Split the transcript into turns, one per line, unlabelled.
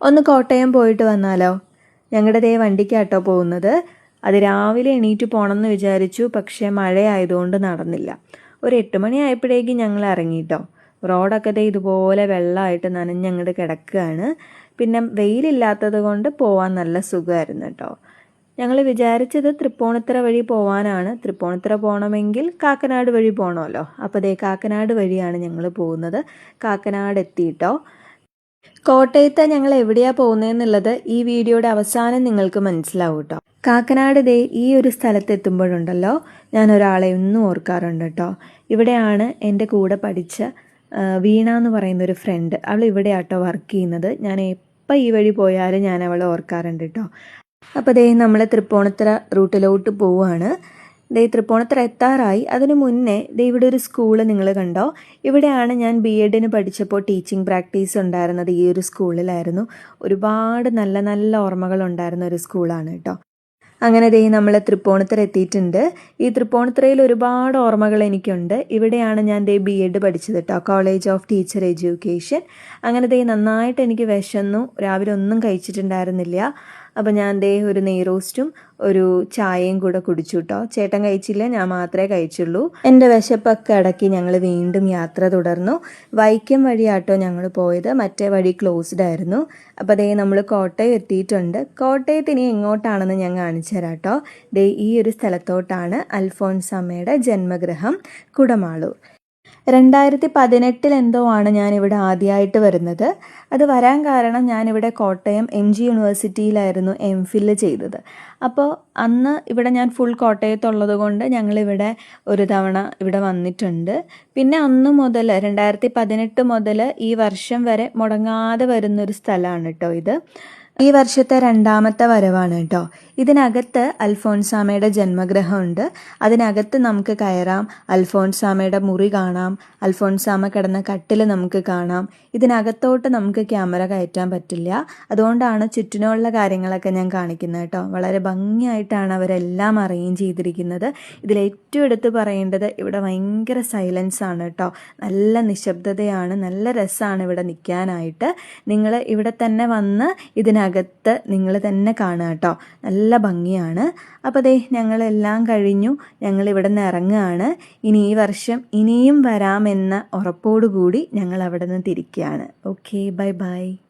ഒന്ന് കോട്ടയം പോയിട്ട് വന്നാലോ? ഞങ്ങളുടെ ദേ വണ്ടിക്കാട്ടോ പോകുന്നത്. അത് രാവിലെ എണീറ്റ് പോകണമെന്ന് വിചാരിച്ചു പക്ഷേ മഴയായതുകൊണ്ട് നടന്നില്ല. ഒരു എട്ട് മണി ആയപ്പോഴേക്കും ഞങ്ങൾ ഇറങ്ങിയിട്ടോ റോഡൊക്കെ ദേ ഇതുപോലെ വെള്ളമായിട്ട് നനഞ്ഞങ്ങോട്ട് കിടക്കുകയാണ് പിന്നെ വെയിലില്ലാത്തത് കൊണ്ട് പോകാൻ നല്ല സുഖമായിരുന്നു കേട്ടോ ഞങ്ങൾ വിചാരിച്ചത് തൃപ്പൂണിത്തറ വഴി പോവാനാണ്. തൃപ്പൂണിത്തറ പോകണമെങ്കിൽ കാക്കനാട് വഴി പോകണമല്ലോ അപ്പോൾ ദേ കാക്കനാട് വഴിയാണ് ഞങ്ങൾ പോകുന്നത്. കാക്കനാട് എത്തിയിട്ടോ കോട്ടയത്ത് ഞങ്ങൾ എവിടെയാ പോകുന്നതെന്നുള്ളത് ഈ വീഡിയോയുടെ അവസാനം നിങ്ങൾക്ക് മനസ്സിലാവും കേട്ടോ കാക്കനാട് ദേ ഈ ഒരു സ്ഥലത്ത് എത്തുമ്പോഴുണ്ടല്ലോ ഞാൻ ഒരാളെ ഒന്നും ഓർക്കാറുണ്ട് കേട്ടോ ഇവിടെയാണ് എന്റെ കൂടെ പഠിച്ച വീണ എന്ന് പറയുന്ന ഒരു ഫ്രണ്ട് അവൾ ഇവിടെയാണ് കേട്ടോ വർക്ക് ചെയ്യുന്നത്. ഞാൻ എപ്പോൾ ഈ വഴി പോയാലും ഞാൻ അവളെ ഓർക്കാറുണ്ട് കേട്ടോ അപ്പോൾ ദേ നമ്മൾ തൃപ്പൂണിത്തറ റൂട്ടിലോട്ട് പോവുകയാണ് ദേ തൃപ്പൂണിത്തറ എത്താറായി. അതിനു മുന്നേ ദേ ഇവിടെ ഒരു സ്കൂൾ നിങ്ങൾ കണ്ടോ? ഇവിടെയാണ് ഞാൻ ബി എഡിന് പഠിച്ചപ്പോൾ ടീച്ചിങ് പ്രാക്ടീസ് ഉണ്ടായിരുന്നത് ഈ ഒരു സ്കൂളിലായിരുന്നു ഒരുപാട് നല്ല നല്ല ഓർമ്മകൾ ഉണ്ടായിരുന്ന ഒരു സ്കൂളാണ് കേട്ടോ. അങ്ങനെ ദേ നമ്മൾ തൃപ്പൂണിത്തറ എത്തിയിട്ടുണ്ട്. ഈ തൃപ്പൂണിത്തറയിൽ ഒരുപാട് ഓർമ്മകൾ എനിക്കുണ്ട്. ഇവിടെയാണ് ഞാൻ ദേ ബി എഡ് പഠിച്ചത് കേട്ടോ കോളേജ് ഓഫ് ടീച്ചർ എഡ്യൂക്കേഷൻ അങ്ങനെ ദേ നന്നായിട്ട് എനിക്ക് വിശന്നു. രാവിലെ ഒന്നും കഴിച്ചിട്ടുണ്ടായിരുന്നില്ല. അപ്പോൾ ഞാൻ ദേ ഒരു നെയ്റോസ്റ്റും ഒരു ചായയും കൂടെ കുടിച്ചു കേട്ടോ ചേട്ടൻ കഴിച്ചില്ല ഞാൻ മാത്രമേ കഴിച്ചുള്ളൂ. എന്റെ വിശപ്പൊക്കെ അടക്കി ഞങ്ങൾ വീണ്ടും യാത്ര തുടർന്നു. വൈക്കം വഴിയാട്ടോ ഞങ്ങൾ പോയത്. മറ്റേ വഴി ക്ലോസ്ഡ് ആയിരുന്നു. അപ്പോൾ ദേ നമ്മൾ കോട്ടയം എത്തിയിട്ടുണ്ട്. കോട്ടയത്ത് ഇനി എങ്ങോട്ടാണെന്ന് ഞാൻ കാണിച്ചു തരാം കേട്ടോ ദേ ഈ ഒരു സ്ഥലത്തോട്ടാണ് അൽഫോൺസമ്മയുടെ ജന്മഗൃഹം കുടമാളൂർ. രണ്ടായിരത്തി പതിനെട്ടിൽ എന്തോ ആണ് ഞാനിവിടെ ആദ്യമായിട്ട് വരുന്നത്. അത് വരാൻ കാരണം ഞാനിവിടെ കോട്ടയം എം ജി യൂണിവേഴ്സിറ്റിയിലായിരുന്നു എം ഫില്ല് ചെയ്തത്. അപ്പോൾ അന്ന് ഇവിടെ ഞാൻ ഫുൾ കോട്ടയത്തുള്ളത് കൊണ്ട് ഞങ്ങളിവിടെ ഒരു തവണ ഇവിടെ വന്നിട്ടുണ്ട്. പിന്നെ അന്ന് മുതൽ രണ്ടായിരത്തി പതിനെട്ട് മുതൽ ഈ വർഷം വരെ മുടങ്ങാതെ വരുന്നൊരു സ്ഥലമാണ് കേട്ടോ ഇത്. ഈ വർഷത്തെ രണ്ടാമത്തെ വരവാണ് കേട്ടോ. ഇതിനകത്ത് അൽഫോൻസാമയുടെ ജന്മഗ്രഹമുണ്ട്. അതിനകത്ത് നമുക്ക് കയറാം. അൽഫോൻസാമയുടെ മുറി കാണാം. അൽഫോൻസാമ കിടന്ന കട്ടിൽ നമുക്ക് കാണാം. ഇതിനകത്തോട്ട് നമുക്ക് ക്യാമറ കയറ്റാൻ പറ്റില്ല. അതുകൊണ്ടാണ് ചുറ്റിനുള്ള കാര്യങ്ങളൊക്കെ ഞാൻ കാണിക്കുന്നത് കേട്ടോ. വളരെ ഭംഗിയായിട്ടാണ് അവരെല്ലാം അറേഞ്ച് ചെയ്തിരിക്കുന്നത്. ഇതിൽ ഏറ്റവും എടുത്ത് പറയേണ്ടത് ഇവിടെ ഭയങ്കര സൈലൻസ് ആണ് കേട്ടോ. നല്ല നിശബ്ദതയാണ്. നല്ല രസമാണ് ഇവിടെ നിൽക്കാനായിട്ട്. നിങ്ങൾ ഇവിടെ തന്നെ വന്ന് ഇതിനകത്ത് നിങ്ങൾ തന്നെ കാണുക കേട്ടോ. നല്ല ഭംഗിയാണ്. അപ്പോൾ ദേ ഞങ്ങളെല്ലാം കഴിഞ്ഞു. ഞങ്ങൾ ഇവിടെ നിന്ന് ഇറങ്ങുകയാണ്. ഇനി ഈ വർഷം ഇനിയും വരാമെന്ന ഉറപ്പോടുകൂടി ഞങ്ങൾ അവിടെ നിന്ന് തിരിക്കുകയാണ്. Okay bye bye